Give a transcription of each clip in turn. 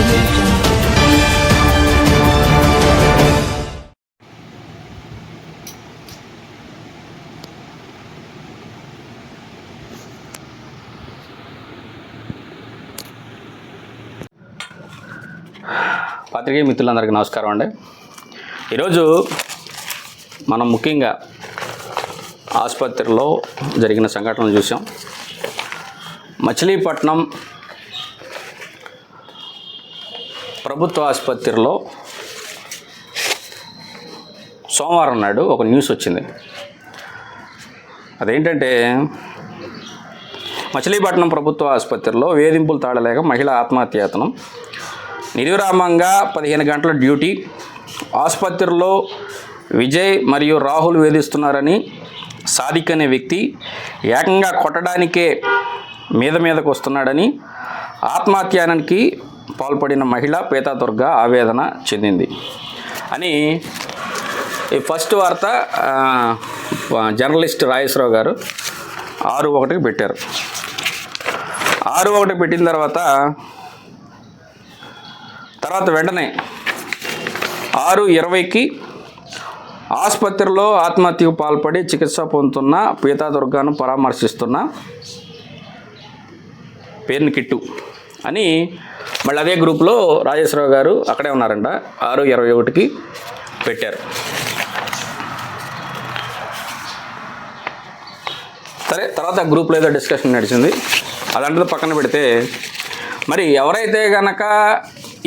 audio పాత్రికేయ మిత్రులందరికీ నమస్కారం అండి. ఈరోజు మనం ముఖ్యంగా ఆసుపత్రిలో జరిగిన సంఘటనలు చూసాం మచిలీపట్నం ప్రభుత్వ ఆసుపత్రిలో సోమవారం నాడు ఒక న్యూస్ వచ్చింది. అదేంటంటే మచిలీపట్నం ప్రభుత్వ ఆసుపత్రిలో వేధింపులు తాళలేక మహిళ ఆత్మహత్యాయతనం. నిర్విరామంగా పదిహేను గంటల డ్యూటీ. ఆసుపత్రిలో విజయ్ మరియు రాహుల్ వేధిస్తున్నారని సాదిక్ అనే వ్యక్తి ఏకంగా కొట్టడానికే మీద మీదకు వస్తున్నాడని ఆత్మహత్యానికి పాల్పడిన మహిళ పీతాదుర్గ ఆవేదన చెందింది. అని ఈ ఫస్ట్ వార్త జర్నలిస్ట్ రాజేశ్వరరావు గారు ఆరు ఒకటికి పెట్టారు. ఆరు ఒకటి పెట్టిన తర్వాత తర్వాత వెంటనే ఆరు ఇరవైకి ఆసుపత్రిలో ఆత్మహత్యకు పాల్పడి చికిత్స పొందుతున్న పీతాదుర్గాను పరామర్శిస్తున్న పేరుని కిట్టు అని మళ్ళీ అదే గ్రూప్లో రాజేశ్వరరావు గారు అక్కడే ఉన్నారంట. ఆరు ఇరవై ఒకటికి పెట్టారు. సరే తర్వాత గ్రూప్లో ఏదో డిస్కషన్ నడిచింది. అలాంటిది పక్కన పెడితే మరి ఎవరైతే గనక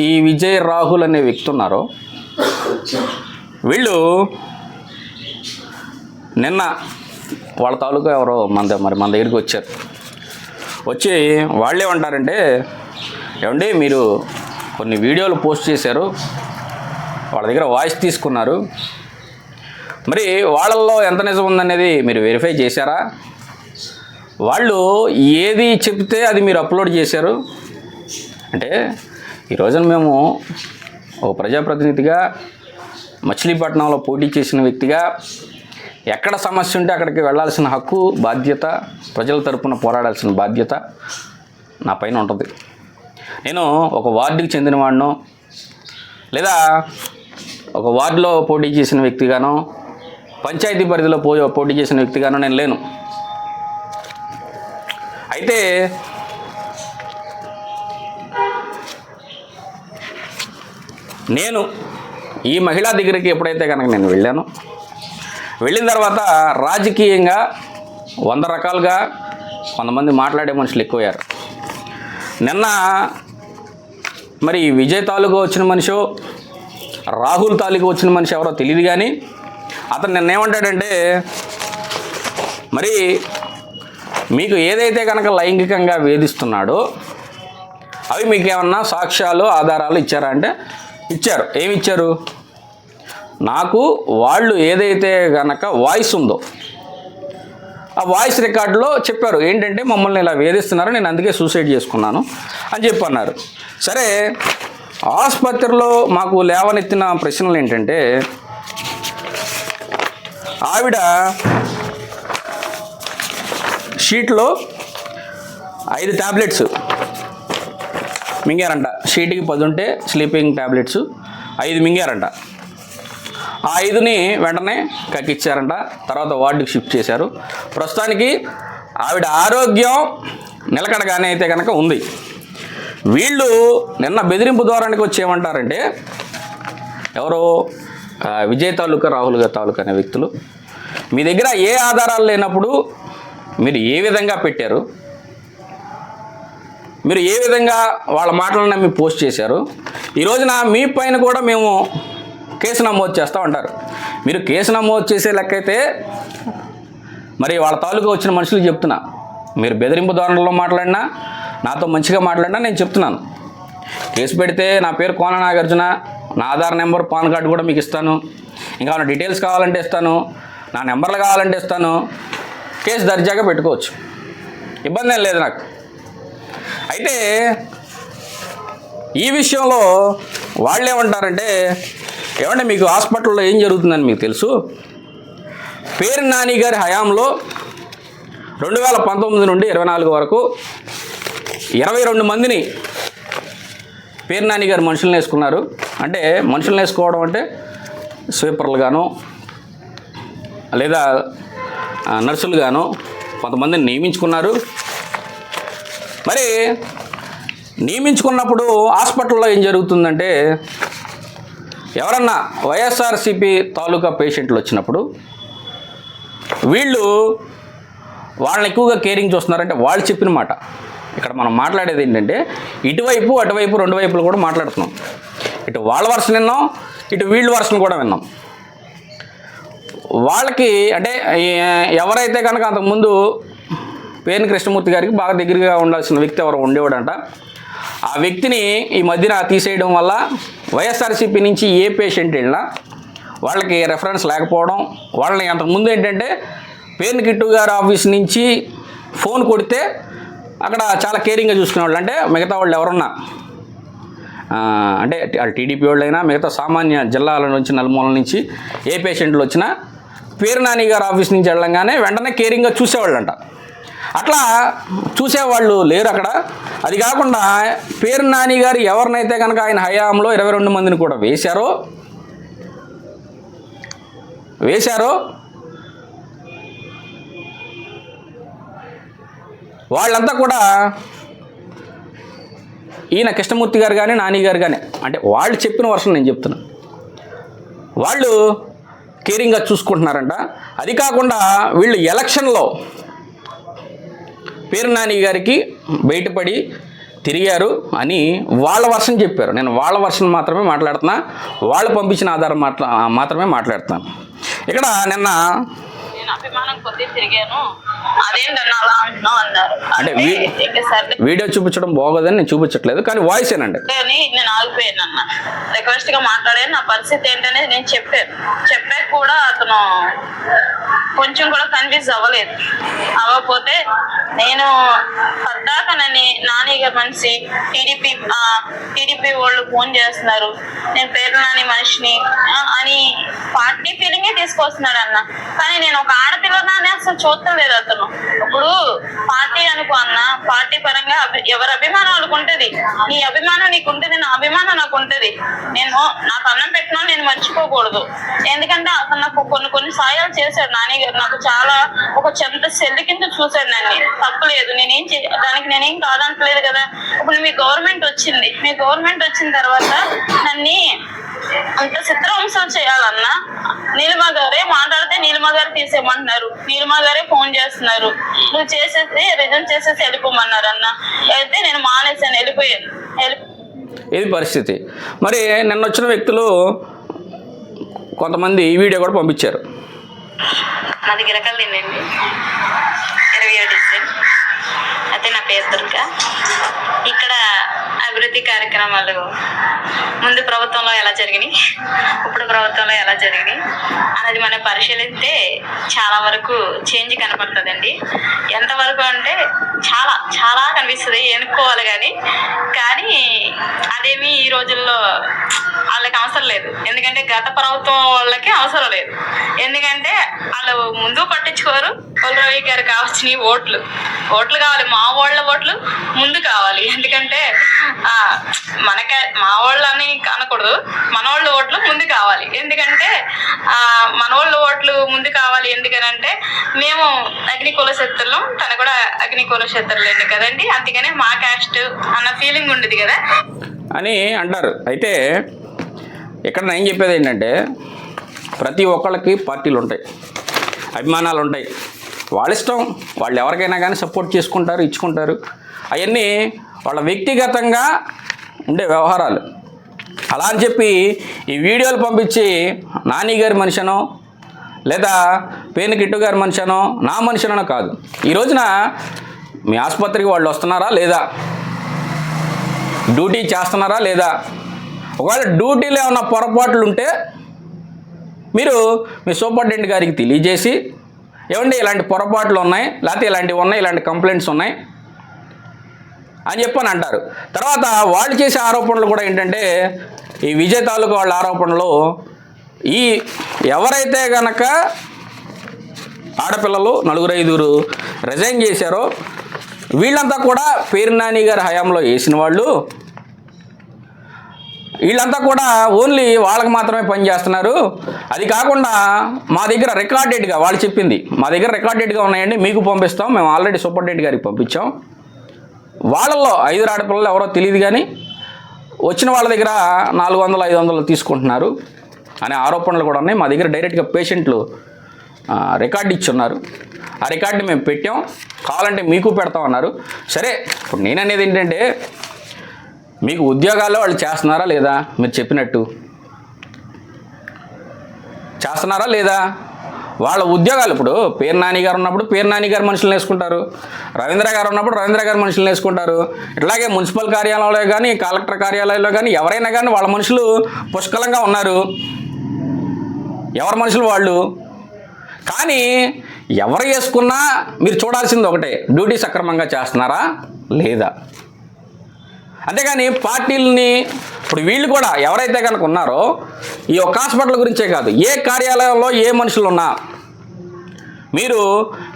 ఈ విజయ్ రాహుల్ అనే వ్యక్తి ఉన్నారో వీళ్ళు నిన్న వాళ్ళ తాలూకా ఎవరో మన మరి మన దగ్గరికి వచ్చారు. వచ్చి వాళ్ళే ఉంటారంటే ఏమండి మీరు కొన్ని వీడియోలు పోస్ట్ చేశారు. వాళ్ళ దగ్గర వాయిస్ తీసుకున్నారు. మరి వాళ్ళల్లో ఎంత నిజం ఉందనేది మీరు వెరిఫై చేశారా? వాళ్ళు ఏది చెప్తే అది మీరు అప్లోడ్ చేశారు? అంటే ఈ రోజున మేము ఒక ప్రజాప్రతినిధిగా మచిలీపట్నంలో పోటీ చేసిన వ్యక్తిగా ఎక్కడ సమస్య ఉంటే అక్కడికి వెళ్ళాల్సిన హక్కు బాధ్యత ప్రజల తరపున పోరాడాల్సిన బాధ్యత నా పైన ఉంటుంది. నేను ఒక వార్డుకి చెందినవాడినో లేదా ఒక వార్డులో పోటీ చేసిన వ్యక్తిగానో పంచాయతీ పరిధిలో పో పోటీ చేసిన వ్యక్తిగానో నేను లేను. అయితే నేను ఈ మహిళా దగ్గరికి ఎప్పుడైతే కనుక నేను వెళ్ళాను వెళ్ళిన తర్వాత రాజకీయంగా వంద రకాలుగా కొంతమంది మాట్లాడే మనుషులు ఎక్కువయ్యారు. నిన్న మరి విజయ్ తాలూకా వచ్చిన మనిషో రాహుల్ తాలూకా వచ్చిన మనిషి ఎవరో తెలియదు కానీ అతను నిన్న ఏమంటాడంటే మరి మీకు ఏదైతే కనుక లైంగికంగా వేధిస్తున్నాడో అవి మీకు ఏమన్నా సాక్ష్యాలు ఆధారాలు ఇచ్చారా? అంటే ఇచ్చారు. ఏమి ఇచ్చారు? నాకు వాళ్ళు ఏదైతే కనుక వాయిస్ ఉందో ఆ వాయిస్ రికార్డులో చెప్పారు ఏంటంటే మమ్మల్ని ఇలా వేధిస్తున్నారు నేను అందుకే సూసైడ్ చేసుకున్నాను అని చెప్పి అన్నారు సరే ఆసుపత్రిలో మాకు లేవనెత్తిన ప్రశ్నలు ఏంటంటే ఆవిడ షీట్లో ఐదు ట్యాబ్లెట్స్ మింగారంట. షీట్కి పది ఉంటే స్లీపింగ్ ట్యాబ్లెట్స్ ఐదు మింగారంట. ఆ ఐదుని వెంటనే కక్కిచ్చారంట తర్వాత వార్డుకి షిఫ్ట్ చేశారు. ప్రస్తుతానికి ఆవిడ ఆరోగ్యం నిలకడగానే అయితే కనుక ఉంది. వీళ్ళు నిన్న బెదిరింపు ద్వారానికి వచ్చి ఏమంటారంటే ఎవరో విజయ్ తాలూకా రాహుల్ గారి తాలూకా అనే వ్యక్తులు మీ దగ్గర ఏ ఆధారాలు లేనప్పుడు మీరు ఏ విధంగా పెట్టారు? మీరు ఏ విధంగా వాళ్ళ మాటలను మీ పోస్ట్ చేశారు? ఈ రోజున మీ పైన కూడా మేము కేసు నమోదు చేస్తూ ఉంటారు. మీరు కేసు నమోదు చేసే లెక్క అయితే మరి వాళ్ళ తాలూకా వచ్చిన మనుషులకు చెప్తున్నా. మీరు బెదిరింపు ధోరణిలో మాట్లాడినా నాతో మంచిగా మాట్లాడినా నేను చెప్తున్నాను. కేసు పెడితే నా పేరు కోన నాగార్జున నా ఆధార్ నెంబర్ పాన్ కార్డు కూడా మీకు ఇస్తాను. ఇంకా డీటెయిల్స్ కావాలంటే ఇస్తాను. నా నెంబర్లు కావాలంటే ఇస్తాను. కేసు దర్జాగా పెట్టుకోవచ్చు. ఇబ్బంది ఏం లేదు నాకు. అయితే ఈ విషయంలో వాళ్ళు ఏమంటారంటే ఏమంటే మీకు హాస్పిటల్లో ఏం జరుగుతుందని మీకు తెలుసు? పేరు నాని గారి హయాంలో రెండు వేల పంతొమ్మిది నుండి ఇరవై నాలుగు వరకు ఇరవై రెండు మందిని పేరు నాని గారు మనుషులను వేసుకున్నారు. అంటే మనుషులను వేసుకోవడం అంటే స్వీపర్లు గాను లేదా నర్సులు గాను కొంతమందిని నియమించుకున్నారు. మరి నియమించుకున్నప్పుడు హాస్పిటల్లో ఏం జరుగుతుందంటే ఎవరన్నా వైఎస్ఆర్సిపి తాలూకా పేషెంట్లు వచ్చినప్పుడు వీళ్ళు వాళ్ళని ఎక్కువగా కేరింగ్ చూస్తున్నారంటే వాళ్ళు చెప్పిన మాట. ఇక్కడ మనం మాట్లాడేది ఏంటంటే ఇటువైపు అటువైపు రెండు వైపులు కూడా మాట్లాడుతున్నాం. ఇటు వాళ్ళ వర్షన్ విన్నాం ఇటు వీళ్ళ వర్షన్ కూడా విన్నాం. వాళ్ళకి అంటే ఎవరైతే కనుక అంతకుముందు పేరుని కృష్ణమూర్తి గారికి బాగా దగ్గరగా ఉండాల్సిన వ్యక్తి ఎవరు ఉండేవాడంట. ఆ వ్యక్తిని ఈ మధ్యన తీసేయడం వల్ల వైఎస్ఆర్సీపీ నుంచి ఏ పేషెంట్ వెళ్ళినా వాళ్ళకి రెఫరెన్స్ లేకపోవడం వాళ్ళని అంతకుముందు ఏంటంటే పేరుని కిట్టు గారి ఆఫీస్ నుంచి ఫోన్ కొడితే అక్కడ చాలా కేరింగ్గా చూసుకునేవాళ్ళు అంటే మిగతా వాళ్ళు ఎవరున్నా అంటే వాళ్ళు టీడీపీ వాళ్ళైనా మిగతా సామాన్య జిల్లాల నుంచి నలుమూల నుంచి ఏ పేషెంట్లు వచ్చినా పేరు నాని గారు ఆఫీస్ నుంచి వెళ్ళంగానే వెంటనే కేరింగ్గా చూసేవాళ్ళంట. అట్లా చూసేవాళ్ళు లేరు అక్కడ. అది కాకుండా పేరు నాని గారు ఎవరినైతే కనుక ఆయన హయాంలో ఇరవై రెండు మందిని కూడా వేశారో వేశారో వాళ్ళంతా కూడా ఈయన కృష్ణమూర్తి గారు కానీ నాని గారు కానీ అంటే వాళ్ళు చెప్పిన వర్షం నేను చెప్తున్నా. వాళ్ళు కేరింగ్గా చూసుకుంటున్నారంట. అది కాకుండా వీళ్ళు ఎలక్షన్లో పేరు నాని గారికి బయటపడి తిరిగారు అని వాళ్ళ వర్షం చెప్పారు. నేను వాళ్ళ వర్షం మాత్రమే మాట్లాడుతున్నా వాళ్ళు పంపించిన ఆధారం మాట్లా మాత్రమే మాట్లాడుతాను ఇక్కడ నిన్న అభిమానం కొద్ది తిరిగాను. అదేంటన్నా అలా అంటున్నావు అన్నారు. అంటే ఇంకా వీడియో చూపించడం బాగోదని నేను చూపించట్లేదు కానీ వాయిస్ ఏనండి. అని నేను ఆగిపోయాను అన్న. రిక్వెస్ట్గా మాట్లాడాను నా పరిస్థితి ఏంటనేది నేను చెప్పాను. చెప్పాక కూడా అతను కొంచెం కూడా కన్ఫ్యూజ్ అవ్వలేదు. అవ్వకపోతే నేను పద్దాక నన్ను నాని గారి మనిషి టీడీపీ టీడీపీ వాళ్ళు ఫోన్ చేస్తున్నారు. నేను పేరు నాని మనిషిని అని పార్టీ ఫీలింగ్ తీసుకొస్తున్నాడు అన్న. కానీ నేను ఒక ఆడపిల్లనా అని అసలు చూడటం లేదు అతను. ఇప్పుడు పార్టీ అనుకో అన్న పార్టీ పరంగా అభి- ఎవరి అభిమానం వాళ్ళకు ఉంటది. నీ అభిమానం నీకు ఉంటది నా అభిమానం నాకు ఉంటది. నేను నాకు అన్నం పెట్టినా నేను మర్చిపోకూడదు. ఎందుకంటే అతను నాకు కొన్ని కొన్ని సాయాలు చేశాడు నాని గారు. నాకు చాలా ఒక చెంత సెల్లి కింద చూశాడు నన్ను. తప్పలేదు నేనేం చే దానికి నేనేం కాదంటలేదు కదా. మీ గవర్నమెంట్ వచ్చింది. మీ గవర్నమెంట్ వచ్చిన తర్వాత నన్ను అంత చిత్రవంశం చేయాలన్నా నీలిమ గారే మాట్లాడితే నీలిమ గారు తీసేయమంటున్నారు. నీలిమ గారే ఫోన్ చేస్తున్నారు. నువ్వు చేసేసి రిజైన్ చేసేసి వెళ్ళిపోమన్నారు అన్న. అయితే నేను మానేసాను వెళ్ళిపోయాను వెళ్ళి ఇది పరిస్థితి. మరి నిన్న వచ్చిన వ్యక్తులు కొంతమంది ఈ వీడియో కూడా పంపించారు. నాది గిరకలు తినండి ఇరవై ఏడు అయితే నా పేరు దుర్గ. ఇక్కడ అభివృద్ధి కార్యక్రమాలు ముందు ప్రభుత్వంలో ఎలా జరిగినాయి? ప్రభుత్వంలో ఎలా జరిగింది అనేది మనం పరిశీలిస్తే చాలా వరకు చేంజ్ కనపడుతుందండి. ఎంతవరకు అంటే చాలా చాలా కనిపిస్తుంది. ఎన్నుకోవాలి కానీ కానీ అదేమి ఈ రోజుల్లో వాళ్ళకి అవసరం లేదు. ఎందుకంటే గత ప్రభుత్వం వాళ్ళకి అవసరం లేదు. ఎందుకంటే వాళ్ళు ముందు పట్టించుకోరు. వాళ్ళు రవి గారు కావాల్సిన ఓట్లు. ఓట్లు కావాలి. మా వాళ్ళ ఓట్లు ముందు కావాలి. ఎందుకంటే మనకే మా వాళ్ళని అనకూడదు మన వాళ్ళ ఓట్లు ముందు కావాలి. ఎందుకంటే ఆ, మన ఓట్లు ముందు కావాలి ఎందుకనంటే మేము అగ్ని శత్రులం తను కూడా అగ్ని శత్రులేండి కదండి. అందుకనే మా క్యాస్ట్ అన్న ఫీలింగ్ ఉండేది కదా. అని అంటారు. అయితే ఇక్కడ నేను చెప్పేది ఏంటంటే ప్రతి ఒక్కళ్ళకి పార్టీలు ఉంటాయి. అభిమానాలు ఉంటాయి. వాళ్ళ ఇష్టం వాళ్ళు ఎవరికైనా కానీ సపోర్ట్ చేసుకుంటారు ఇచ్చుకుంటారు. అవన్నీ వాళ్ళ వ్యక్తిగతంగా ఉండే వ్యవహారాలు. అలా అని చెప్పి ఈ వీడియోలు పంపించి నాని గారి మనిషినో లేదా పేను కిట్టు గారి మనిషినో నా మనిషినో కాదు. ఈ రోజున మీ ఆసుపత్రికి వాళ్ళు వస్తున్నారా లేదా? డ్యూటీ చేస్తున్నారా లేదా? ఒకవేళ డ్యూటీలో ఏమన్నా పొరపాట్లు ఉంటే మీరు మీ సూపరింటెండెంట్ గారికి తెలియజేసి ఏమండి ఇలాంటి పొరపాట్లు ఉన్నాయి లేకపోతే ఇలాంటివి ఉన్నాయి ఇలాంటి కంప్లైంట్స్ ఉన్నాయి అని చెప్పని అంటారు. తర్వాత వాళ్ళు చేసే ఆరోపణలు కూడా ఏంటంటే ఈ విజయ్ తాలూకా వాళ్ళ ఆరోపణలు ఈ ఎవరైతే గనక ఆడపిల్లలు నలుగురు ఐదుగురు రిజైన్ చేశారో వీళ్ళంతా కూడా పేరు నాని గారి హయాంలో వేసిన వాళ్ళు. వీళ్ళంతా కూడా ఓన్లీ వాళ్ళకి మాత్రమే పని చేస్తున్నారు. అది కాకుండా మా దగ్గర రికార్డెడ్గా వాళ్ళు చెప్పింది మా దగ్గర రికార్డెడ్గా ఉన్నాయండి మీకు పంపిస్తాం మేము ఆల్రెడీ సూపర్డెంట్ గారికి పంపించాం. వాళ్ళల్లో ఐదు ఆడపిల్లలు ఎవరో తెలియదు కానీ వచ్చిన వాళ్ళ దగ్గర నాలుగు వందలు ఐదు వందలు తీసుకుంటున్నారు అనే ఆరోపణలు కూడా ఉన్నాయి. మా దగ్గర డైరెక్ట్గా పేషెంట్లు రికార్డు ఇచ్చి ఉన్నారు. ఆ రికార్డుని మేము పెట్టాం. కావాలంటే మీకు పెడతాం అన్నారు. సరే ఇప్పుడు నేను అనేది ఏంటంటే మీకు ఉద్యోగాల్లో వాళ్ళు చేస్తున్నారా లేదా? మీరు చెప్పినట్టు. చేస్తున్నారా లేదా? వాళ్ళ ఉద్యోగాలు ఇప్పుడు పేరు నాని గారు ఉన్నప్పుడు పేరు నాని గారు మనుషులను వేసుకుంటారు. రవీంద్ర గారు ఉన్నప్పుడు రవీంద్ర గారు మనుషులను వేసుకుంటారు. ఇట్లాగే మున్సిపల్ కార్యాలయంలో కానీ కలెక్టర్ కార్యాలయంలో కానీ ఎవరైనా కానీ వాళ్ళ మనుషులు పుష్కలంగా ఉన్నారు. ఎవరి మనుషులు వాళ్ళు? కానీ ఎవరు వేసుకున్నా మీరు చూడాల్సింది ఒకటే. డ్యూటీ సక్రమంగా చేస్తున్నారా? లేదా? అంతేగాని పార్టీలని ఇప్పుడు వీళ్ళు కూడా ఎవరైతే కనుక ఉన్నారో ఈ ఒక్క హాస్పిటల్ గురించే కాదు ఏ కార్యాలయంలో ఏ మనుషులు ఉన్నా మీరు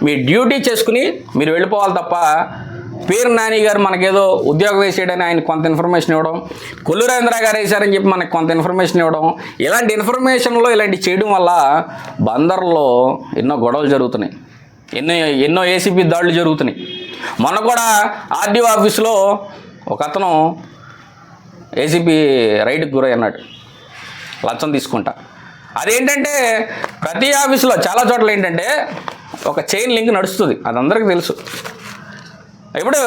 మీ డ్యూటీ చేసుకుని మీరు వెళ్ళిపోవాలి తప్ప పేరు నాని గారు మనకేదో ఉద్యోగం వేసేయడని ఆయన కొంత ఇన్ఫర్మేషన్ ఇవ్వడం కొల్లు రవీంద్ర గారు వేశారని చెప్పి మనకు కొంత ఇన్ఫర్మేషన్ ఇవ్వడం ఇలాంటి ఇన్ఫర్మేషన్లో ఇలాంటి చేయడం వల్ల బందర్లో ఎన్నో గొడవలు జరుగుతున్నాయి. ఎన్నో ఎన్నో ఏసీపీ దాడులు జరుగుతున్నాయి. మొన్న కూడా ఆర్డీఓ ఆఫీస్లో ఒక అతను ఏసీబీ రైడ్కి గురై అన్నాడు. లంచం తీసుకుంటా. అదేంటంటే ప్రతి ఆఫీసులో చాలా చోట్ల ఏంటంటే ఒక చైన్ లింక్ నడుస్తుంది. అది అందరికీ తెలుసు. ఇప్పుడు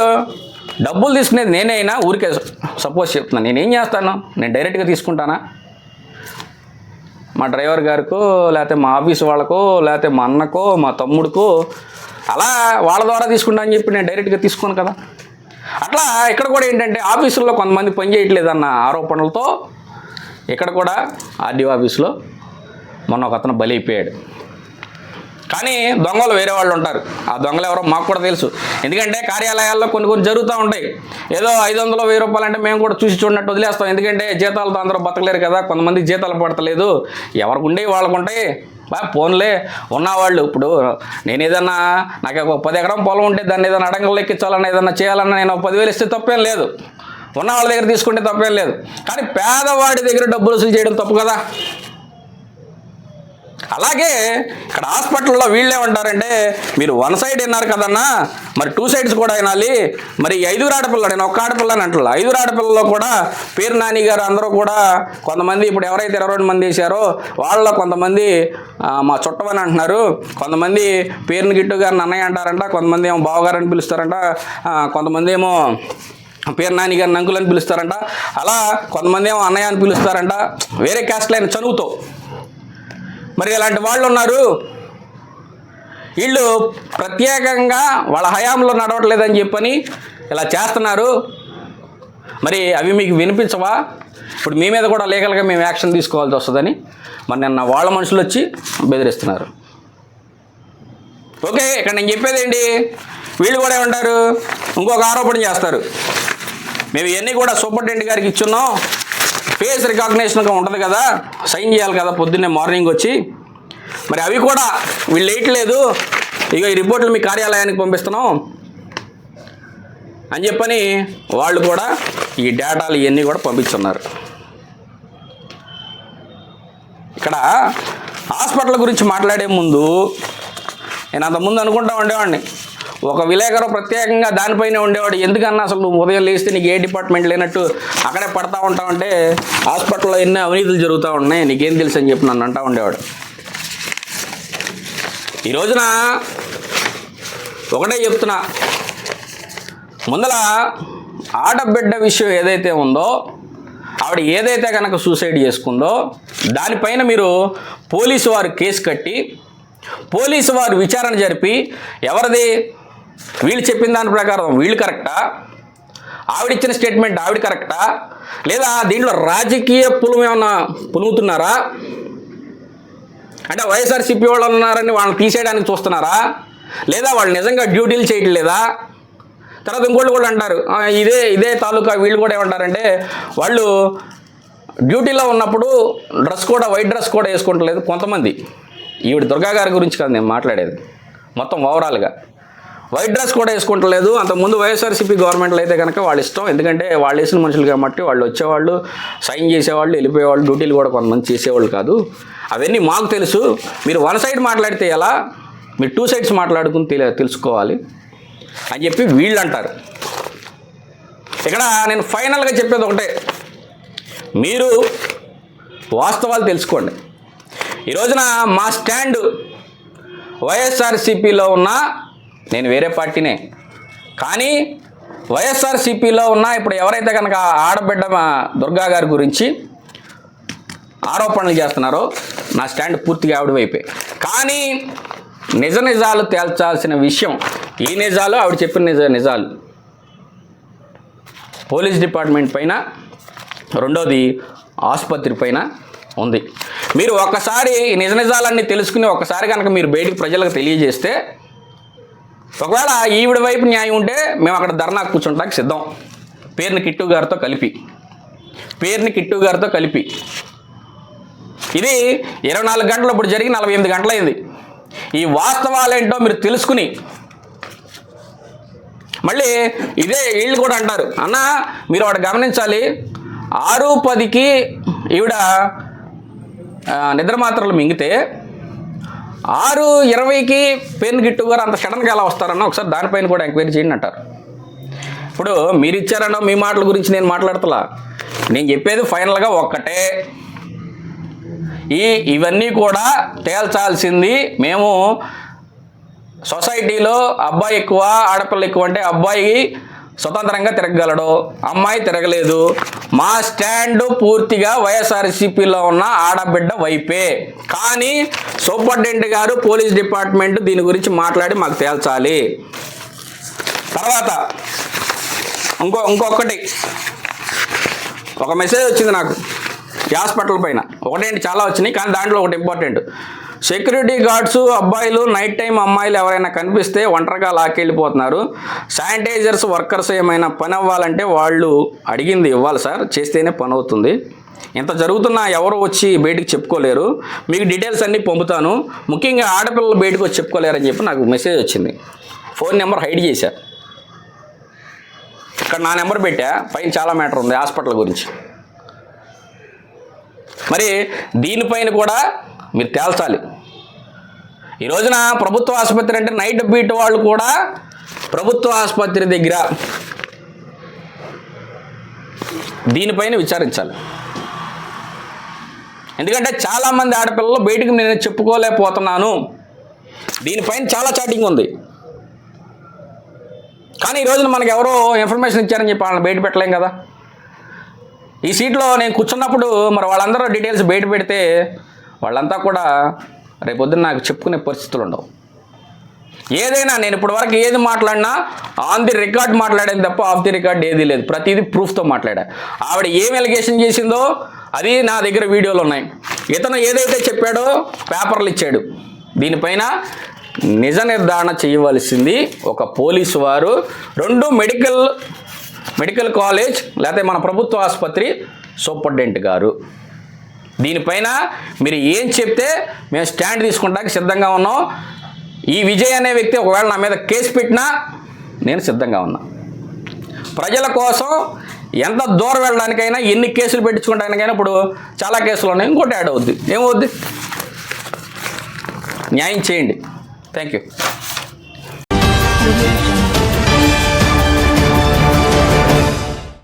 డబ్బులు తీసుకునేది నేనే అయినా ఊరికే సపోజ్ చెప్తున్నాను నేను ఏం చేస్తాను? నేను డైరెక్ట్గా తీసుకుంటానా? మా డ్రైవర్ గారికో లేకపోతే మా ఆఫీస్ వాళ్ళకో లేకపోతే మా అన్నకో మా తమ్ముడికో అలా వాళ్ళ ద్వారా తీసుకుంటా అని చెప్పి నేను డైరెక్ట్గా తీసుకోను కదా. అట్లా ఇక్కడ కూడా ఏంటంటే ఆఫీసుల్లో కొంతమంది పని చేయట్లేదన్న ఆరోపణలతో ఇక్కడ కూడా ఆర్డీఓ ఆఫీస్లో మొన్న ఒక అతను బలైపోయాడు కానీ దొంగలు వేరే వాళ్ళు ఉంటారు. ఆ దొంగలు ఎవరో మాకు కూడా తెలుసు. ఎందుకంటే కార్యాలయాల్లో కొన్ని కొన్ని జరుగుతూ ఉంటాయి. ఏదో ఐదు వందలు వెయ్యి రూపాయలు అంటే మేము కూడా చూసి చూడనట్టు వదిలేస్తాం. ఎందుకంటే జీతాలతో అందరూ బతకలేరు కదా కొంతమంది జీతాలు పడతలేదు. ఎవరికి ఉండే వాళ్ళకు ఉంటాయి. బా ఫోన్లే ఉన్నవాళ్ళు ఇప్పుడు నేను ఏదన్నా నాకు ఒక పది ఎకరం పొలం ఉంటే దాన్ని ఏదైనా అడంగలు ఎక్కించాలన్నా ఏదన్నా చేయాలన్నా నేను ఒక పదివేలు ఇస్తే తప్పేం లేదు. ఉన్న వాళ్ళ దగ్గర తీసుకుంటే తప్పేం లేదు. కానీ పేదవాడి దగ్గర డబ్బులు వసూలు చేయడం తప్పు కదా. అలాగే ఇక్కడ హాస్పిటల్లో వీళ్ళేమంటారంటే మీరు వన్ సైడ్ విన్నారు కదన్నా మరి టూ సైడ్స్ కూడా వినాలి మరి ఐదుగురు ఆడపిల్ల నేను ఒక్క ఆడపిల్ల అని అంటున్నా. ఐదుగురు ఆడపిల్లలో కూడా పేరు నాని గారు అందరూ కూడా కొంతమంది ఇప్పుడు ఎవరైతే ఇరవై రెండు మంది వేశారో వాళ్ళలో కొంతమంది మా చుట్టమని అంటున్నారు. కొంతమంది పేరుని గిట్టు గారిని అన్నయ్య అంటారంట కొంతమంది ఏమో బావగారు అని పిలుస్తారంట కొంతమంది ఏమో పేరు నాని గారిని నంకులని అని పిలుస్తారంట. అలా కొంతమంది ఏమో అన్నయ్య అని పిలుస్తారంట. వేరే క్యాస్ట్ అయిన చదువుతో మరి ఇలాంటి వాళ్ళు ఉన్నారు. వీళ్ళు ప్రత్యేకంగా వాళ్ళ హయాంలో నడవట్లేదని చెప్పని ఇలా చేస్తున్నారు. మరి అవి మీకు వినిపించవా? ఇప్పుడు మీ మీద కూడా లీగల్గా మేము యాక్షన్ తీసుకోవాల్సి వస్తుందని మరి నిన్న వాళ్ళ మనుషులు వచ్చి బెదిరిస్తున్నారు. ఓకే ఇక్కడ నేను చెప్పేది ఏంటి? వీళ్ళు కూడా ఏమంటారు? ఇంకొక ఆరోపణ చేస్తారు. మేము ఇవన్నీ కూడా సూపరింటెండెంట్ గారికి ఇచ్చున్నాం. ఫేస్ రికాగ్నేషన్గా ఉంటుంది కదా సైన్ చేయాలి కదా పొద్దున్నే మార్నింగ్ వచ్చి. మరి అవి కూడా వీళ్ళు వేయట్లేదు ఇక ఈ రిపోర్ట్లు మీ కార్యాలయానికి పంపిస్తున్నాం. అని చెప్పని వాళ్ళు కూడా ఈ డేటాలు ఇవన్నీ కూడా పంపిస్తున్నారు ఇక్కడ హాస్పిటల్ గురించి మాట్లాడే ముందు నేను అంతకుముందు అనుకుంటా ఉండేవాడిని. ఒక విలేకరు ప్రత్యేకంగా దానిపైనే ఉండేవాడు. ఎందుకన్నా అసలు నువ్వు ఉదయం లేస్తే నీకు ఏ డిపార్ట్మెంట్ లేనట్టు అక్కడే పడతా ఉంటావంటే హాస్పిటల్లో ఎన్నో అవినీతులు జరుగుతూ ఉన్నాయి. నీకేం తెలుసు అని చెప్పి నన్ను అంటా ఉండేవాడు. ఈ రోజున ఒకటే చెప్తున్నా. ముందల ఆడబిడ్డ విషయం ఏదైతే ఉందో ఆవిడ ఏదైతే కనుక సూసైడ్ చేసుకుందో దానిపైన మీరు పోలీసు వారు కేసు కట్టి పోలీసు వారు విచారణ జరిపి ఎవరిది వీళ్ళు చెప్పిన దాని ప్రకారం వీళ్ళు కరెక్టా? ఆవిడిచ్చిన స్టేట్మెంట్ ఆవిడ కరెక్టా? లేదా దీంట్లో రాజకీయ పులుము ఏమన్నా పులుముతున్నారా? అంటే వైఎస్ఆర్సీపీ వాళ్ళు ఉన్నారని వాళ్ళని తీసేయడానికి చూస్తున్నారా? లేదా వాళ్ళు నిజంగా డ్యూటీలు చేయటం లేదా తర్వాత ఇంకోళ్ళు కూడా అంటారు ఇదే ఇదే తాలూకా వీళ్ళు కూడా ఏమంటారంటే వాళ్ళు డ్యూటీలో ఉన్నప్పుడు డ్రెస్ కూడా వైట్ డ్రెస్ కూడా వేసుకుంటలేదు కొంతమంది. ఈవిడ దుర్గా గారి గురించి కాదు నేను మాట్లాడేది. మొత్తం ఓవరాల్గా వైట్ డ్రెస్ కూడా వేసుకుంటలేదు. అంతకుముందు వైఎస్ఆర్సీపీ గవర్నమెంట్లో అయితే కనుక వాళ్ళ ఇష్టం. ఎందుకంటే వాళ్ళు వేసిన మనుషులు కాబట్టి వాళ్ళు వచ్చేవాళ్ళు సైన్ చేసేవాళ్ళు వెళ్ళిపోయేవాళ్ళు డ్యూటీలు కూడా కొంతమంది చేసేవాళ్ళు కాదు. అవన్నీ మాకు తెలుసు. మీరు వన్ సైడ్ మాట్లాడితే ఎలా? మీరు టూ సైడ్స్ మాట్లాడుకుని తెలుసుకోవాలి అని చెప్పి వీళ్ళు అంటారు ఇక్కడ నేను ఫైనల్గా చెప్పేది ఒకటే. మీరు వాస్తవాలు తెలుసుకోండి. ఈ రోజున మా స్టాండ్ వైఎస్ఆర్సీపీలో ఉన్న నేను వేరే పార్టీనే. కానీ వైఎస్ఆర్సీపీలో ఉన్న ఇప్పుడు ఎవరైతే కనుక ఆడబిడ్డ మా దుర్గా గారి గురించి ఆరోపణలు చేస్తున్నారో నా స్టాండ్ పూర్తిగా ఆవిడ వైపే. కానీ నిజ నిజాలు తేల్చాల్సిన విషయం ఈ నిజాలు ఆవిడ చెప్పిన నిజ నిజాలు. పోలీస్ డిపార్ట్మెంట్ పైన రెండోది ఆసుపత్రి పైన ఉంది. మీరు ఒక్కసారి నిజ నిజాలన్నీ తెలుసుకుని ఒక్కసారి కనుక మీరు బయటికి ప్రజలకు తెలియజేస్తే ఒకవేళ ఈవిడ వైపు న్యాయం ఉంటే మేము అక్కడ ధర్నా కూర్చుంటానికి సిద్ధం. పేరుని కిట్టు గారితో కలిపి. పేరుని కిట్టు గారితో కలిపి. ఇది ఇరవై నాలుగు గంటలు ఇప్పుడు జరిగి నలభై ఎనిమిది గంటలైంది. ఈ వాస్తవాలేంటో మీరు తెలుసుకుని. మళ్ళీ ఇదే వీళ్ళు కూడా అంటారు అన్న మీరు వాడు గమనించాలి. ఆరు పదికి ఈవిడ నిద్ర మాత్రలు మింగితే ఆరు ఇరవైకి పెన్ గిట్టు గారు అంత సడన్గా ఎలా వస్తారన్న ఒకసారి దానిపైన కూడా ఎంక్వైరీ చేయండి అంటారు. ఇప్పుడు మీరు ఇచ్చారన్న మీ మాటల గురించి నేను మాట్లాడతలా. నేను చెప్పేది ఫైనల్గా ఒక్కటే. ఈ ఇవన్నీ కూడా తేల్చాల్సింది మేము సొసైటీలో అబ్బాయి ఎక్కువ ఆడపిల్ల ఎక్కువ అంటే అబ్బాయి స్వతంత్రంగా తిరగగలడు? అమ్మాయి తిరగలేదు. మా స్టాండ్ పూర్తిగా వైఎస్ఆర్సీపీలో ఉన్న ఆడబిడ్డ వైపే. కానీ సూపరింటెండెంట్ గారు పోలీస్ డిపార్ట్మెంట్ దీని గురించి మాట్లాడి మాకు తేల్చాలి. తర్వాత ఇంకో ఇంకొకటి. ఒక మెసేజ్ వచ్చింది నాకు. హాస్పిటల్ పైన. ఒకటేంటి చాలా వచ్చినాయి కానీ దాంట్లో ఒకటి ఇంపార్టెంట్. సెక్యూరిటీ గార్డ్స్ అబ్బాయిలు నైట్ టైం అమ్మాయిలు ఎవరైనా కనిపిస్తే ఒంటరిగా లాక్కెళ్ళిపోతున్నారు. శానిటైజర్స్ వర్కర్స్ ఏమైనా పని అవ్వాలంటే వాళ్ళు అడిగింది ఇవ్వాలి సార్ చేస్తేనే పని అవుతుంది. ఇంత జరుగుతున్నా ఎవరు వచ్చి బయటికి చెప్పుకోలేరు. మీకు డీటెయిల్స్ అన్నీ పంపుతాను. ముఖ్యంగా ఆడపిల్లలు బయటకు వచ్చి చెప్పుకోలేరని చెప్పి నాకు మెసేజ్ వచ్చింది. ఫోన్ నెంబర్ హైడ్ చేశా. ఇక్కడ నా నెంబర్ పెట్టా. పైన చాలా మ్యాటర్ ఉంది హాస్పిటల్ గురించి. మరి దీనిపైన కూడా మీరు తేల్చాలి. ఈ రోజున ప్రభుత్వ ఆసుపత్రి అంటే నైట్ బీట్ వాళ్ళు కూడా ప్రభుత్వ ఆసుపత్రి దగ్గర దీనిపైన విచారించాలి. ఎందుకంటే చాలామంది ఆడపిల్లలు బయటకు నేను చెప్పుకోలేకపోతున్నాను. దీనిపైన చాలా చాటింగ్ ఉంది. కానీ ఈ రోజున మనకి ఎవరో ఇన్ఫర్మేషన్ ఇచ్చారని చెప్పి వాళ్ళని బయట పెట్టలేం కదా. ఈ సీట్లో నేను కూర్చున్నప్పుడు మరి వాళ్ళందరూ డీటెయిల్స్ బయట పెడితే వాళ్ళంతా కూడా రేపొద్దున నాకు చెప్పుకునే పరిస్థితులు ఉండవు ఏదైనా నేను ఇప్పటి వరకు ఏది మాట్లాడినా ఆన్ ది రికార్డ్ మాట్లాడేది తప్ప ఆఫ్ ది రికార్డ్ ఏది లేదు. ప్రతిదీ ప్రూఫ్తో మాట్లాడా. ఆవిడ ఏం ఎలిగేషన్ చేసిందో అది నా దగ్గర వీడియోలు ఉన్నాయి. ఇతను ఏదైతే చెప్పాడో పేపర్లు ఇచ్చాడు. దీనిపైన నిజ నిర్ధారణ చేయవలసింది ఒక పోలీసు వారు రెండు మెడికల్ మెడికల్ కాలేజ్ లేకపోతే మన ప్రభుత్వ ఆసుపత్రి సూపరింటెండెంట్ గారు. దీనిపైన మీరు ఏం చెప్తే మేము స్టాండ్ తీసుకుంటానికి సిద్ధంగా ఉన్నాం. ఈ విజయ్ అనే వ్యక్తి ఒకవేళ నా మీద కేసు పెట్టినా నేను సిద్ధంగా ఉన్నా. ప్రజల కోసం ఎంత దూరం వెళ్ళడానికైనా ఎన్ని కేసులు పెట్టించుకోవడానికైనా ఇప్పుడు చాలా కేసులు ఉన్నాయి. ఇంకోటి యాడ్ అవుద్ది. ఏమవుద్ది? న్యాయం చేయండి. Thank you